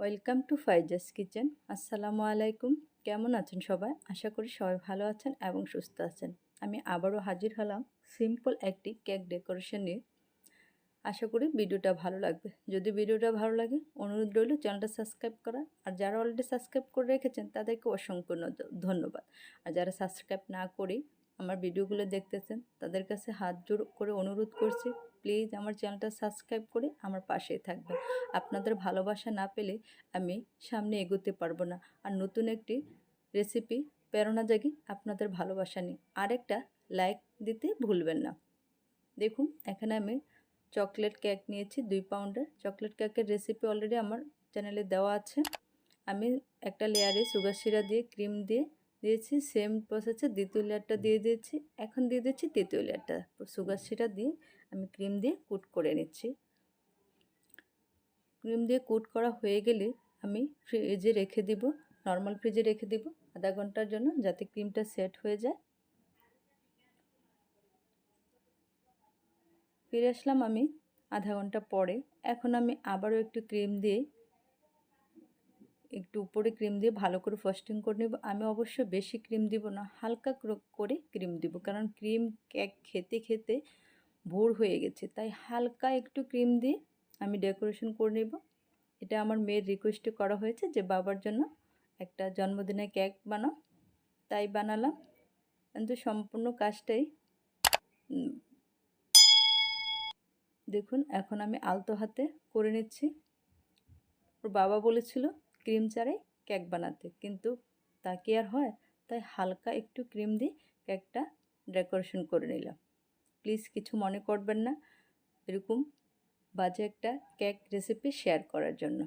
Welcome to ফাইজাস kitchen. আসসালামু আলাইকুম। কেমন আছেন সবাই? আশা করি সবাই ভালো আছেন এবং সুস্থ আছেন। আমি আবারও হাজির হলাম সিম্পল একটি কেক ডেকোরেশন নিয়ে। আশা করি ভিডিওটা ভালো লাগবে। যদি ভিডিওটা ভালো লাগে, অনুরোধ রইল চ্যানেলটা সাবস্ক্রাইব করা। আর যারা অলরেডি সাবস্ক্রাইব করে রেখেছেন, তাদেরকে অসংখ্য ধন্যবাদ। আর যারা সাবস্ক্রাইব না করে আমার ভিডিওগুলো দেখতেছেন, তাদের কাছে হাত জোর করে অনুরোধ করছি প্লিজ আমার চ্যানেলটা সাবস্ক্রাইব করে আমার পাশেই থাকবেন। আপনাদের ভালোবাসা না পেলে আমি সামনে এগোতে পারব না। আর নতুন একটি রেসিপি প্রেরণা জাগি আপনাদের ভালোবাসা নিয়ে। আরেকটা লাইক দিতে ভুলবেন না। দেখুন, এখানে আমি চকলেট কেক নিয়েছি, দুই পাউন্ডের চকলেট কেকের রেসিপি অলরেডি আমার চ্যানেলে দেওয়া আছে। আমি একটা লেয়ারে সুগার সিরা দিয়ে ক্রিম দিয়ে দিয়েছি সেম প্রসেসে দ্বিতীয় লেয়ারটা দিয়ে দিয়েছি। এখন দিয়ে দিচ্ছি তৃতীয় লেয়ারটা। সুগার সিরা দিয়ে আমি ক্রিম দিয়ে কুট করে নিচ্ছি। ক্রিম দিয়ে কুট করা হয়ে গেলে আমি ফ্রিজে রেখে দিব নর্মাল ফ্রিজে রেখে দিব আধা ঘণ্টার জন্য যাতে ক্রিমটা সেট হয়ে যায়। ফিরে আসলাম আমি আধা ঘণ্টা পরে। এখন আমি আবারও একটু ক্রিম দিয়ে একটু উপরে ক্রিম দিয়ে ভালো করে ফস্টিং করে নেব। আমি অবশ্য বেশি ক্রিম দিব না, হালকা করে ক্রিম দিব। কারণ ক্রিম কেক খেতে খেতে ভোর হয়ে গেছে। তাই হালকা একটু ক্রিম দিয়ে আমি ডেকোরেশন করে নেব। এটা আমার মেয়ের রিকোয়েস্টে করা হয়েছে যে, বাবার জন্য একটা জন্মদিনে কেক বানাও। তাই বানালাম। কিন্তু সম্পূর্ণ কাজটাই দেখুন, এখন আমি আলতো হাতে করে নিচ্ছি। ওর বাবা বলেছিল ক্রিম ছাড়াই কেক বানাতে। কিন্তু তা কি আর হয়? তাই হালকা একটু ক্রিম দিয়ে কেকটা ডেকোরেশন করে নিলাম। প্লিজ কিছু মনে করবেন না। এরকম বাজে একটা কেক রেসিপি শেয়ার করার জন্য।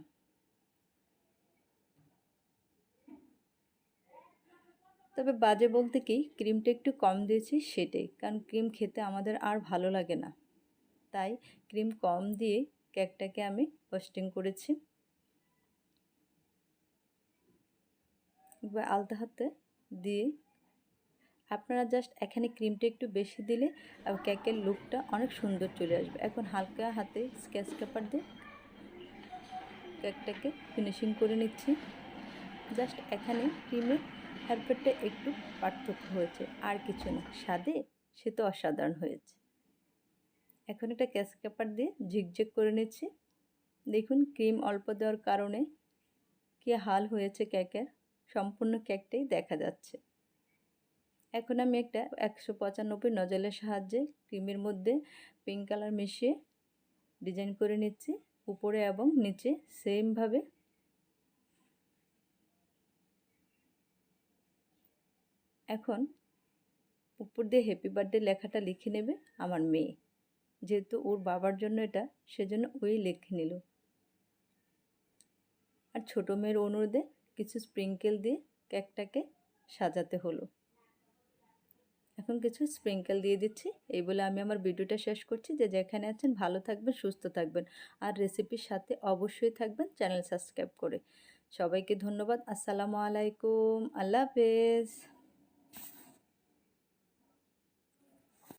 তবে বাজে বলতে কি, ক্রিমটা একটু কম দিয়েছি সেটাই, কারণ ক্রিম খেতে আমাদের আর ভালো লাগে না। তাই ক্রিম কম দিয়ে কেকটাকে আমি পোস্টিং করেছি। এবার আলতা হাতে দিয়ে আপনারা জাস্ট এখানে ক্রিমটা একটু বেশি দিলে কেকের লুকটা অনেক সুন্দর চলে আসবে। এখন হালকা হাতে স্কেচ পেপার দিয়ে কেকটাকে ফিনিশিং করে নিচ্ছি। জাস্ট এখানে ক্রিমের হেরফেরটা একটু পার্থক্য হয়েছে, আর কিছু না। স্বাদে সে তো অসাধারণ হয়েছে। এখন একটা ক্যাশ পেপার দিয়ে ঝিকঝিক করে নিচ্ছি। দেখুন ক্রিম অল্প দেওয়ার কারণে কী হাল হয়েছে কেকের সম্পূর্ণ কেকটাই দেখা যাচ্ছে। এখন আমি একটা একশো পঁচানব্বই নজলের সাহায্যে ক্রিমের মধ্যে পিঙ্ক কালার মিশিয়ে ডিজাইন করে নিচ্ছি। উপরে এবং নিচে সেমভাবে এখন উপর দিয়ে হ্যাপি বার্থডে লেখাটা লিখে নেবে আমার মেয়ে। যেহেতু ওর বাবার জন্য এটা, সেজন্য ওই লিখে নিল। আর ছোটো মেয়ের অনুরোধে কিছু স্প্রিঙ্কেল দিয়ে কেকটাকে সাজাতে হলো। এখন কিছু স্প্রিঙ্কেল দিয়ে দিচ্ছি। এই বলে আমি আমার ভিডিওটা শেষ করছি। যে যেখানে আছেন ভালো থাকবেন, সুস্থ থাকবেন। আর রেসিপির সাথে অবশ্যই থাকবেন চ্যানেল সাবস্ক্রাইব করে। সবাইকে ধন্যবাদ। আসসালামু আলাইকুম। আল্লাহ হাফেজ।